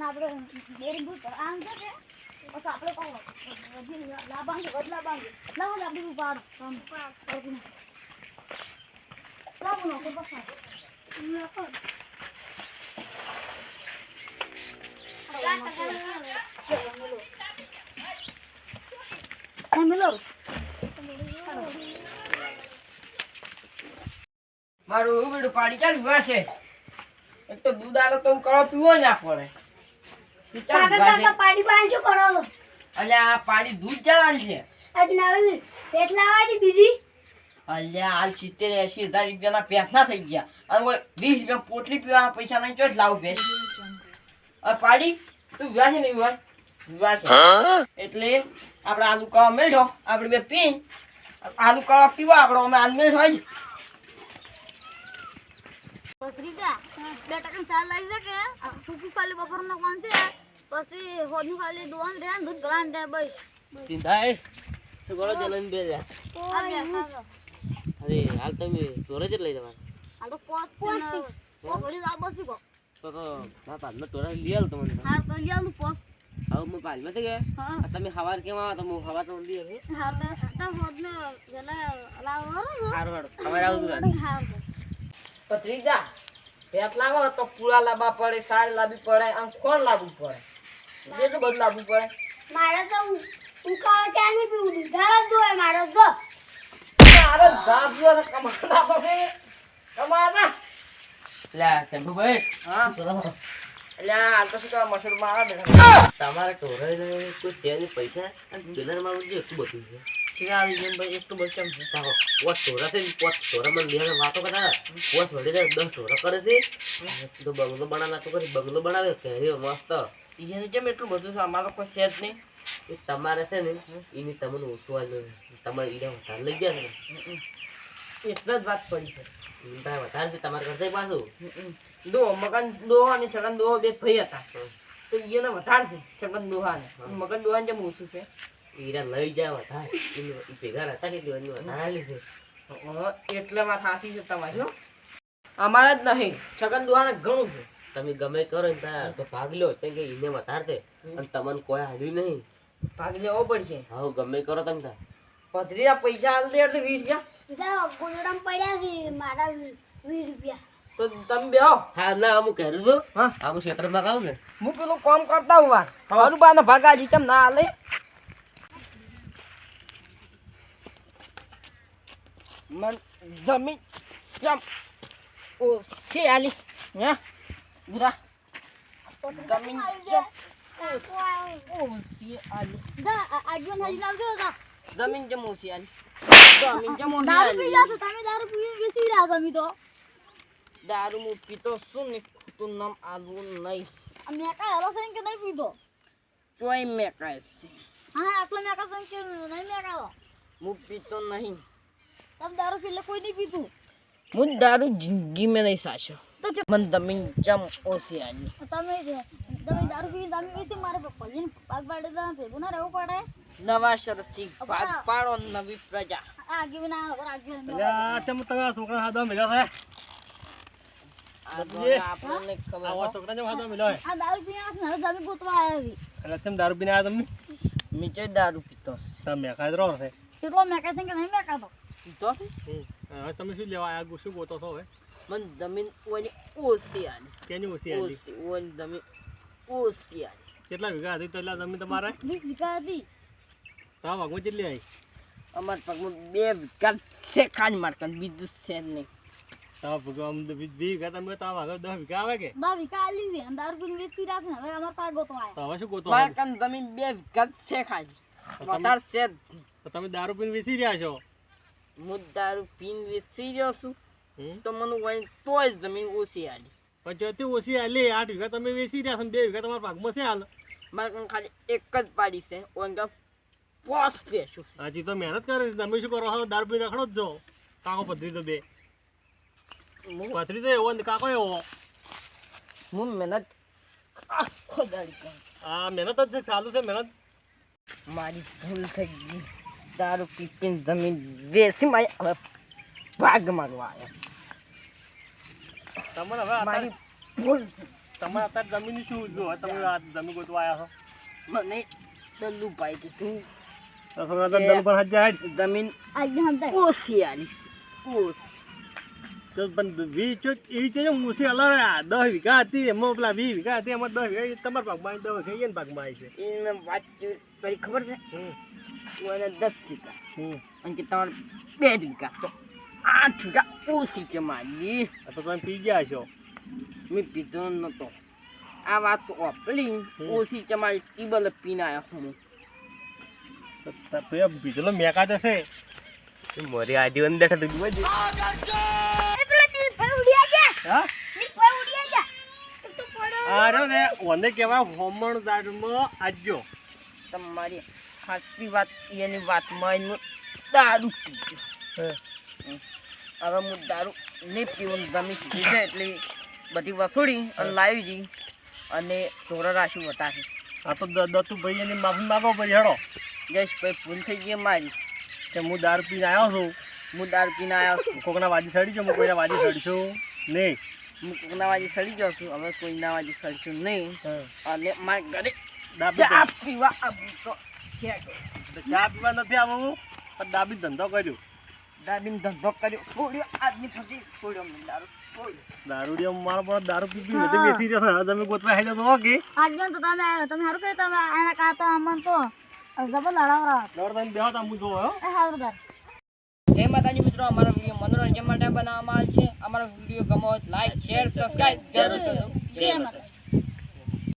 આપણે ના આપણે આમ છે મારું બધું પાડી ચાલુ વિવાહ એક તો દૂધ આલો તો હું કળો પીવો ના પડે. કાકા વિવાહ છે. કાકા પાડી પાણી શું કરો અલ્યા આ પાડી દૂધ ચાલાન છે. આજ નવી પેટ લાવવાની બીજી? અલ્યા હાલ સિત્તેર એસી હજાર રૂપિયાના પેસના થઈ ગયા. અને કોઈ વીસ રૂપિયા પોટલી પીવા પૈસા નહીં ચોટ લાવું પેસ પાડી તું વિવાહ છે ને વિવાહ? વિવાહ છે. એટલે આપણે આલુ કવા મેળો આપણે બે પીન. આલુ કવા પીવા આપણે અમે આલુ મેળ હોય પત્રિકા બે ટકા ચાલ લાવી છે કે ટૂંકું ખાલી બપોરનો કોણ છે? પછી હોજનું ખાલી દોન ને દૂધ ગળાને રહે બસ. સિંધાય શું કરો જલન બે જા. અરે હાલ તમે તોરે જ લઈ જવા આ તો પોત ને પોત વળી આ બસી કો તો તો ના પાલ મેં તોરા લઈ આલ તમને. હા તો લઈ પોત હવે હું પાલમાં ગયા. હા. આ તમે હવાર કેમ આવો? તો હું હવાર તો લઈ આવ્યો હા તો હોજને જલા લાવો હારું હારું. હવાર આવું તું હા પત્રીજા પેટ લાવો તો પૂરા લાવવા પડે સાર લાવવી પડે આમ કોણ લાવવું પડે? કેટલું તો લાવવું પડે? મારે તો ઉકાળો ચા નહીં પીવું દૂધાળો જ દોય મારો તો. મારો ધાપ જો ને કમાડા પાસે. કમાડા લે ચંપુભાઈ હા? ચલો એટલે આ તો શું કહેવાય મસૂરમાં આવે બેઠા. તમારે તોરે કોઈ નહીં પૈસા અને પેલા માં જે એટલું બધું છે. આવી જેમ ભાઈ એક તો બસ કેમ છે. પોત તોરા છે પોત તોરા મને બે વાતો કરતા પોત વળી દસ તોરા કરે છે. તો બંગલો બનાવના તો કરી બંગલો બનાવે કેરી મસ્ત. એને કેમ એટલું બધું છે? અમારો કોઈ છે જ નહીં. એ તમારે છે ને એની તમને ઓછું આવ્યો તમારે ઈરા વધારે લઈ ગયા ને? એટલે જ વાત પડી છે. ભાઈ વધારે છે તમારે ઘરથી પાછું? દો મકાન દોહા અને છગન દોહો બે ભાઈ હતા. તો એને વધારે છે છગન દોહા ને. મગન દોહા જેમ ઓછું છે? ઈરા લઈ જાય વધારે. ઈ ભેગા હતા કેટલી વાર? વધારે આલી છે. એટલે વાત હાસી છે તમારી અમારા અમારે જ નહીં. છગન દોહાને ઘણું છે. તમે ગમે કરો ને તાર તો ભાગ લ્યો. તે કે ઈને છે અને તમને કોઈ હાલ્યું નહીં. ભાગ લેવો પડશે. હા ગમે કરો તમે તાર. પથરીના પૈસા હાલ દે તો વીસ ગયા બધા ગોદડામાં પડ્યા છે મારા વીસ રૂપિયા. તો તમે બેહો. હા ના હું કહેલું છું. હા. હા હું ક્ષેત્રમાં આવું ને. હું પેલું કામ કરતા હું વાર મારું બાને આજે કેમ ના હાલે? મન જમીન જમ ઓ કે આલી હે? બુરા જમીન જમ ઓ સી આલી જા આજુ હાજી લાવજો જા જમીન જમ ઓછી આલી જમીન જમ ઓછી દારૂ પી આલી છો તમે દારૂ પી બેસી રહ્યા તમે તો દારૂ હું પીતો શું ને તું નામ આલવું નહીં મેં કાંઈ હલો છે કે નહીં પીધો ચોય મેં કાંઈ છે હા આટલો મેં કાં કે નહીં મેં કાં હું પીતો નહીં તમે દારૂ પી એટલે કોઈ નહીં પીતું હું દારૂ જિંદગી મેં નહીં સાચો તો મને જમીન જમ ઓછી આજી તમે તમે દારૂ પી તમે બેસી મારે પપ્પાજીને પાક પાડે તો ભેગું ના રહેવું પડે. નવા શરતી ભાગ પાડો નવી પ્રજા. આ આગી વિના આગળ અલ્યા ચમ તમે આ છોકરા હાદા મળ્યા છે દારૂ પીને ને તમે આવ્યા છે. એટલે ચમ દારૂ પીને આવ્યા તમે દારૂ પીતો તમે રહો છે તમે શું લેવા આવ્યા શું ગોતો છો હવે? મને જમીન ઓની ઓછી આલી કેની ઓછી આવી ઓછી ઓલી જમીન ઓછી આલી કેટલા વીઘા હતી તો એટલા તમે તમારે? વીસ વીઘા હતી. તો આ વાગમાં કેટલી આવી? અમારા પગમાં બે વિકાસ છે ખાલી મારકન બીજું છે જ નહીં. તો ભગવાન વીસ વીઘા તમે તો વાગમાં દસ વીઘા આવે કે? દસ વીઘા આલી છે અને દારૂ પીને વેચી રાખે હવે અમારે પાસે ગોતવા આવ્યા તો હવે શું ગોતો હવે? મારકન જમીન બે વિકાસ છે ખાલી. વધારે છે જ. તો તમે દારૂ પીને વેચી રહ્યા છો? હું દારૂ પીને વેચી રહ્યો છું? તો મને વાઈ તોય જમીન ઓછી આલી. પછી તે ઓછી આલી આઠ વીઘા તમે વેચી રહ્યા છો બે વીઘા તમારા ભાગમાં છે હાલ. મારે કંઈ ખાલી એક જ પાડી છે ઓન તો પોસ છે. હજી તો મહેનત કરે છે તમે શું કરો છો? દારૂ પી રખડો જ જો. કાકો પથરી તો બે. પથરી તો એવો ને કાકો એવો. હું મહેનત આખો દાડી હા આ મહેનત જ છે ચાલુ છે મહેનત. મારી ભૂલ થઈ ગઈ. દારૂ પીપીને જમીન વેસી મારી હવે ભાગ મારવા આવ્યા. તમારે હવે મારી ભૂલ તમારે અત્યારે જમીન શું જો તમે આ જમીન ગોતવા આવ્યા મને દલ્લુ ભાઈ કીધું જમીન ઓછી આલી. ઓછી. પણ વીસ એવી છે મૂસી અલગ આ દસ વીઘા હતી એમાં પેલા વીસ વીઘા હતી એમાં દસ વીઘા તમારા ભાગમાં દસ વીઘા એને ભાગમાં આવી છે. એને વાત કરી ખબર છે? હમ. હું એને દસ વીઘા અને કે તમારે બે વીઘા. આઠ વીઘા. ઓછી કે મારી તો તમે પી ગયા છો. મેં પીધો નતો. આ વાત તો ઓપલી. ઓછી ચમારી મારી ટીબલ પીને આવ્યો હું. તો એમ પીધેલો બીજલો મેકા જશે મોરી આજી અંદર બેઠા તું જોવા અરે ની ભાઈ ઉડ્યા ગયા? એક તો પડો. આ રહ્યો ને ઓને કહેવાય હોમણ દારૂમાં આજ્યો તમારી સાચી વાત એની વાતમાં એનું દારૂ પીધું હવે હું દારૂ નહીં પીવું ગમી છે એટલે બધી વસૂડી અને લાવી દી અને ઢોરા રાશિ વતાશે આ તો દ- દત્તુ ભાઈ એની માફી માગો ભાઈ હેડો. જયેશભાઈ ભૂલ થઈ ગઈ મારી. કે હું દારૂ પીને આવ્યો છું. હું દારૂ પીને આવ્યો છું. કોકના વાજી સડી છું હું કોઈના વાજી સડી છું નહીં. હું કોકના વાજી સડી જાઉં છું. હવે કોઈના વાજી સડીશું નહીં. અને મારા ઘરે ચા પીવા આવું તો ચા પીવા નથી આવું પણ ડાબી ધંધો કર્યો. દાદીને ધંધો કર્યો. છોડ્યો આજની પછી છોડ્યો મેં દારૂ દારૂડિયો મારો પણ દારૂ પી પી નથી બેસી રહ્યો તમે ગોતવા હેડો તો કે? આજે તો તમે તમે હારું કહ્યું તમે આના કા તો અમન તો. જબર લડાવરા દોડ તમે બેહો તો હું જોવો હો. એ હારું કર. જય માતાજી મિત્રો અમારો વીડિયો મનોરંજન માટે બનાવવામાં આવે છે. અમારો વીડિયો ગમો લાઈક શેર સબસ્ક્રાઇબ જરૂર કરજો. જય માતા